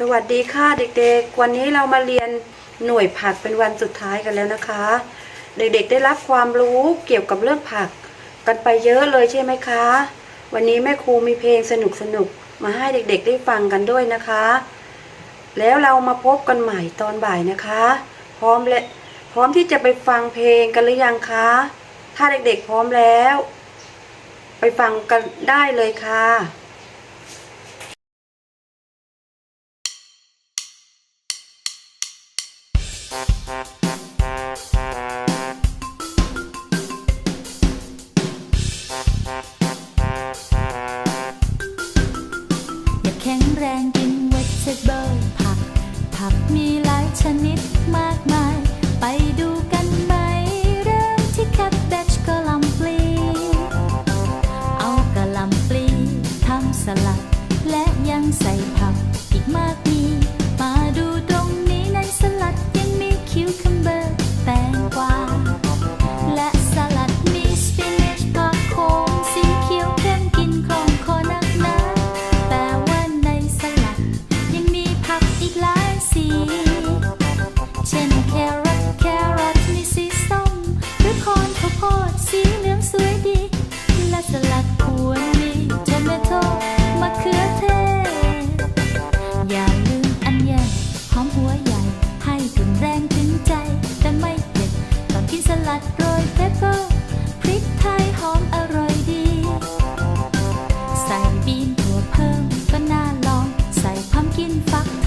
สวัสดีค่ะเด็กๆ วันนี้เรามาเรียนหน่วยผักเป็นวันสุดท้ายกันแล้วนะคะ เด็กๆได้รับความรู้เกี่ยวกับเรื่องผัก กันไปเยอะเลยใช่ไหมคะ วันนี้แม่ครูมีเพลงสนุกๆมาให้เด็กๆได้ฟังกันด้วยนะคะ แล้วเรามาพบกันใหม่ตอนบ่ายนะคะ พร้อมและพร้อมที่จะไปฟังเพลงกันหรือยังคะ ถ้าเด็กๆพร้อมแล้ว ไปฟังกันได้เลยค่ะ แข็งแรงกินเวชเบิลผัก ผักมีหลายชนิดมากมาย ไปดูกันไหม เริ่มที่แคบเบจกะหล่ำปลี เอากะหล่ำปลีทำสลัด และยังใส่ผักอีกมาก ส่พั